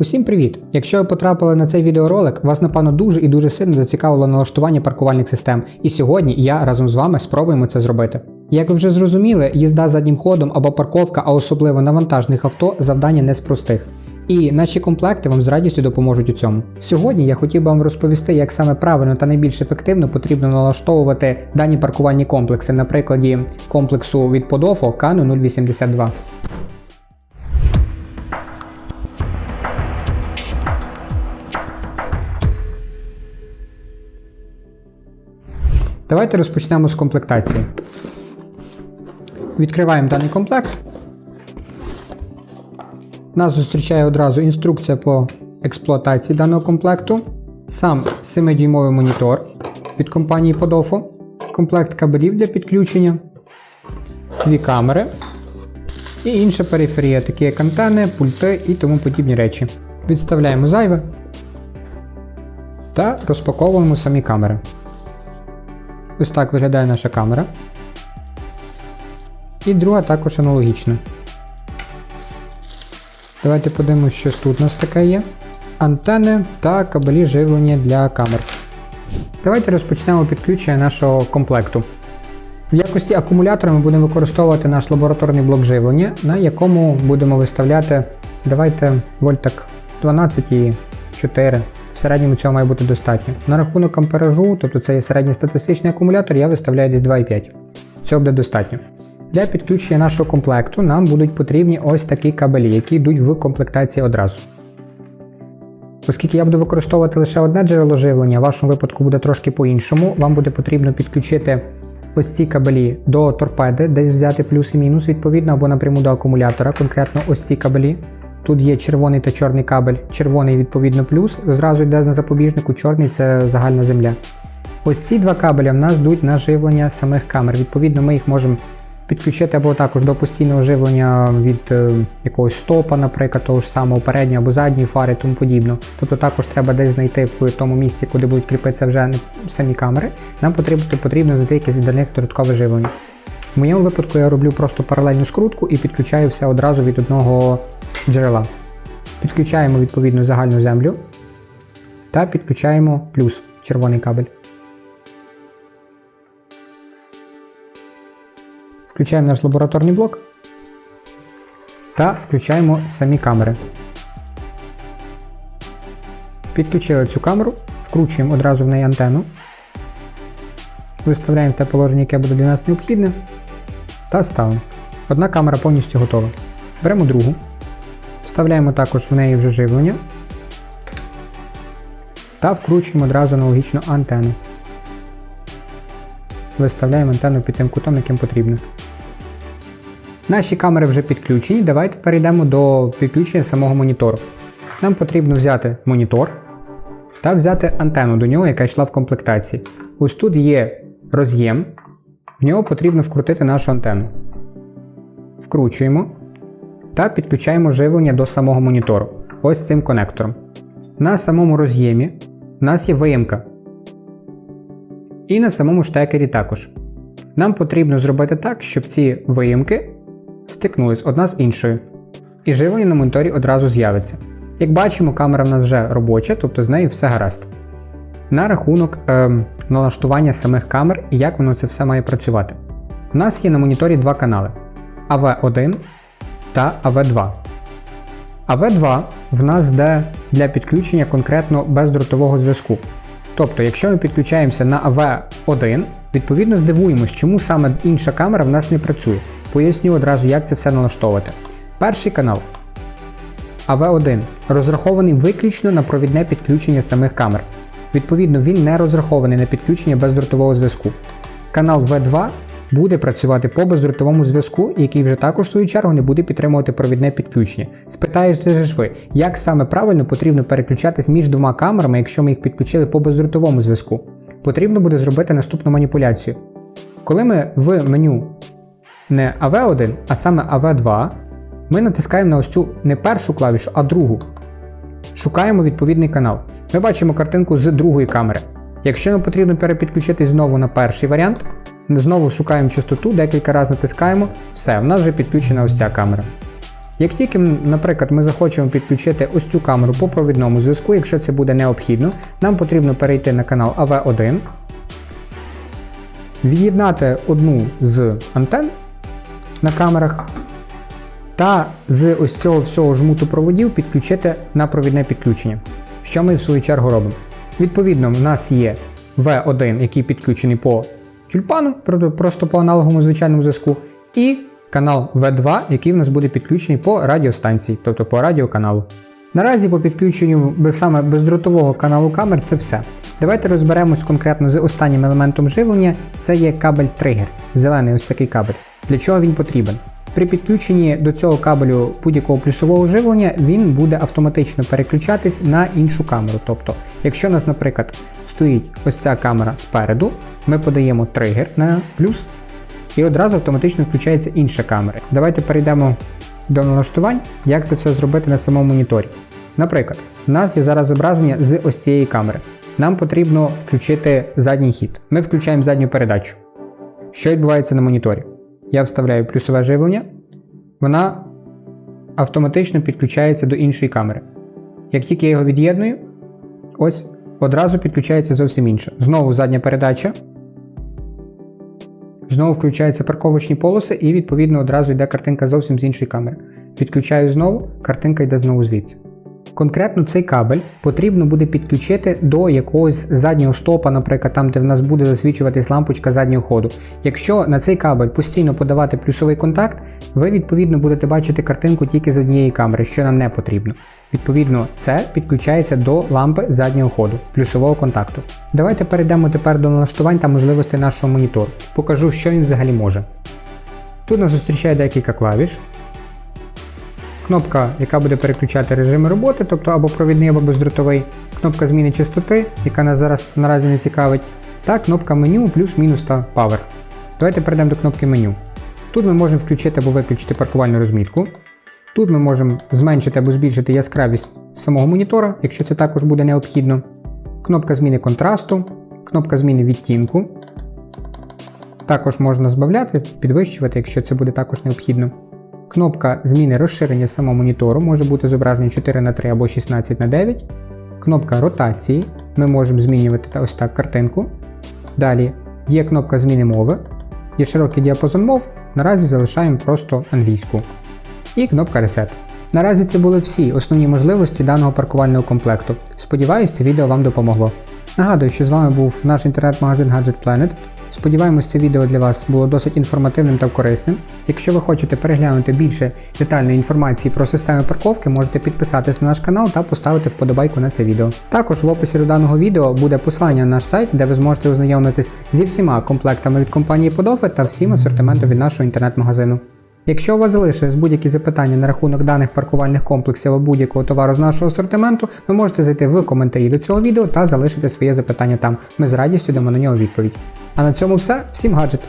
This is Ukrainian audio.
Усім привіт! Якщо ви потрапили на цей відеоролик, вас напевно дуже і дуже сильно зацікавило налаштування паркувальних систем, і сьогодні я разом з вами спробуємо це зробити. Як ви вже зрозуміли, їзда заднім ходом або парковка, а особливо на вантажних авто, завдання не з простих. І наші комплекти вам з радістю допоможуть у цьому. Сьогодні я хотів би вам розповісти, як саме правильно та найбільш ефективно потрібно налаштовувати дані паркувальні комплекси на прикладі комплексу від Podofo Kano 082. Давайте розпочнемо з комплектації. Відкриваємо даний комплект. Нас зустрічає одразу інструкція по експлуатації даного комплекту, сам 7-дюймовий монітор від компанії Podofo, комплект кабелів для підключення, дві камери і інша периферія, такі як антени, пульти і тому подібні речі. Відставляємо зайве та розпаковуємо самі камери. Ось так виглядає наша камера. І друга також аналогічна. Давайте подивимося, що тут у нас таке є. Антени та кабелі живлення для камер. Давайте розпочнемо підключення нашого комплекту. В якості акумулятора ми будемо використовувати наш лабораторний блок живлення, на якому будемо виставляти, давайте вольтак 12 і 4. В середньому цього має бути достатньо. На рахунок амперажу, тобто це є середньостатистичний акумулятор, я виставляю десь 2,5. Цього буде достатньо. Для підключення нашого комплекту нам будуть потрібні ось такі кабелі, які йдуть в комплектації одразу. Оскільки я буду використовувати лише одне джерело живлення, в вашому випадку буде трошки по-іншому, вам буде потрібно підключити ось ці кабелі до торпеди, десь взяти плюс і мінус, відповідно, або напряму до акумулятора, конкретно ось ці кабелі. Тут є червоний та чорний кабель, червоний відповідно плюс, зразу йде на запобіжнику, чорний це загальна земля. Ось ці два кабеля в нас йдуть на живлення самих камер. Відповідно, ми їх можемо підключити або також до постійного живлення від е, якогось стопа, наприклад, того ж самого передньої або задньої фари тому подібно. Тобто також треба десь знайти в тому місці, куди будуть кріпитися вже самі камери. Нам потрібно, потрібно знайти якесь додаткове живлення. В моєму випадку я роблю просто паралельну скрутку і підключаю все одразу від одного джерела. Підключаємо відповідно загальну землю та підключаємо плюс червоний кабель. Включаємо наш лабораторний блок та включаємо самі камери. Підключили цю камеру, вкручуємо одразу в неї антенну, виставляємо те положення, яке буде для нас необхідне, та ставимо. Одна камера повністю готова. Беремо другу, вставляємо також в неї вже живлення та вкручуємо одразу аналогічно антенну. Виставляємо антенну під тим кутом, яким потрібно. Наші камери вже підключені. Давайте перейдемо до підключення самого монітору. Нам потрібно взяти монітор та взяти антенну до нього, яка йшла в комплектації. Ось тут є роз'єм, в нього потрібно вкрутити нашу антенну. Вкручуємо та підключаємо живлення до самого монітору. Ось цим конектором. На самому роз'ємі у нас є виємка. І на самому штекері також. Нам потрібно зробити так, щоб ці виїмки стикнулись одна з іншою. І живлення на моніторі одразу з'явиться. Як бачимо, камера в нас вже робоча, тобто з нею все гаразд. На рахунок е, налаштування самих камер і як воно це все має працювати. У нас є на моніторі два канали AV1 та AV2. AV2 в нас йде для підключення конкретно бездротового зв'язку. Тобто, якщо ми підключаємося на AV1, відповідно здивуємось, чому саме інша камера в нас не працює. Поясню одразу, як це все налаштовувати. Перший канал AV1 розрахований виключно на провідне підключення самих камер. Відповідно, він не розрахований на підключення бездротового зв'язку. Канал V2 буде працювати по бездротовому зв'язку, який вже також в свою чергу не буде підтримувати провідне підключення. Спитаєте ж ви, як саме правильно потрібно переключатись між двома камерами, якщо ми їх підключили по бездротовому зв'язку? Потрібно буде зробити наступну маніпуляцію. Коли ми в меню не AV1, а саме AV2, ми натискаємо на ось цю не першу клавішу, а другу. Шукаємо відповідний канал. Ми бачимо картинку з другої камери. Якщо нам потрібно перепідключитись знову на перший варіант, знову шукаємо частоту, декілька разів натискаємо, все, в нас вже підключена ось ця камера. Як тільки, наприклад, ми захочемо підключити ось цю камеру по провідному зв'язку, якщо це буде необхідно, нам потрібно перейти на канал AV1, від'єднати одну з антен на камерах та з ось цього всього жмуту проводів підключити на провідне підключення. Що ми в свою чергу робимо? Відповідно, в нас є V1, який підключений по тюльпану, просто по аналоговому звичайному зв'язку, і канал V2, який в нас буде підключений по радіостанції, тобто по радіоканалу. Наразі по підключенню саме бездротового каналу камер це все. Давайте розберемось конкретно з останнім елементом живлення. Це є кабель тригер, зелений ось такий кабель. Для чого він потрібен? При підключенні до цього кабелю будь-якого плюсового живлення він буде автоматично переключатись на іншу камеру. Тобто, якщо у нас, наприклад, стоїть ось ця камера спереду, ми подаємо тригер на плюс, і одразу автоматично включається інша камера. Давайте перейдемо до налаштувань, як це все зробити на самому моніторі. Наприклад, у нас є зараз зображення з ось цієї камери. Нам потрібно включити задній хід. Ми включаємо задню передачу. Що відбувається на моніторі? Я вставляю плюсове живлення, вона автоматично підключається до іншої камери. Як тільки я його від'єдную, ось одразу підключається зовсім інше. Знову задня передача. Знову включаються парковочні полоси, і відповідно одразу йде картинка зовсім з іншої камери. Підключаю знову, картинка йде знову звідси. Конкретно цей кабель потрібно буде підключити до якогось заднього стопа, наприклад, там, де в нас буде засвічуватись лампочка заднього ходу. Якщо на цей кабель постійно подавати плюсовий контакт, ви відповідно будете бачити картинку тільки з однієї камери, що нам не потрібно. Відповідно, це підключається до лампи заднього ходу, плюсового контакту. Давайте перейдемо тепер до налаштувань та можливостей нашого монітору. Покажу, що він взагалі може. Тут нас зустрічає декілька клавіш. Кнопка, яка буде переключати режими роботи, тобто або провідний, або бездротовий, кнопка зміни частоти, яка нас зараз наразі не цікавить, та кнопка меню плюс-мінус та Power. Давайте перейдемо до кнопки меню. Тут ми можемо включити або виключити паркувальну розмітку. Тут ми можемо зменшити або збільшити яскравість самого монітора, якщо це також буде необхідно. Кнопка зміни контрасту, кнопка зміни відтінку. Також можна збавляти, підвищувати, якщо це буде також необхідно. Кнопка зміни розширення самого монітору може бути зображення 4 на 3 або 16 на 9 Кнопка ротації. Ми можемо змінювати ось так картинку. Далі є кнопка зміни мови. Є широкий діапазон мов. Наразі залишаємо просто англійську. І кнопка Reset. Наразі це були всі основні можливості даного паркувального комплекту. Сподіваюсь, це відео вам допомогло. Нагадую, що з вами був наш інтернет-магазин Gadget Planet. Сподіваємось, це відео для вас було досить інформативним та корисним. Якщо ви хочете переглянути більше детальної інформації про системи парковки, можете підписатися на наш канал та поставити вподобайку на це відео. Також в описі до даного відео буде посилання на наш сайт, де ви зможете ознайомитись зі всіма комплектами від компанії Подофи та всім асортиментом від нашого інтернет-магазину. Якщо у вас залишились будь-які запитання на рахунок даних паркувальних комплексів або будь-якого товару з нашого асортименту, ви можете зайти в коментарі до цього відео та залишити своє запитання там. Ми з радістю дамо на нього відповідь. А на цьому все. Всім гаджет!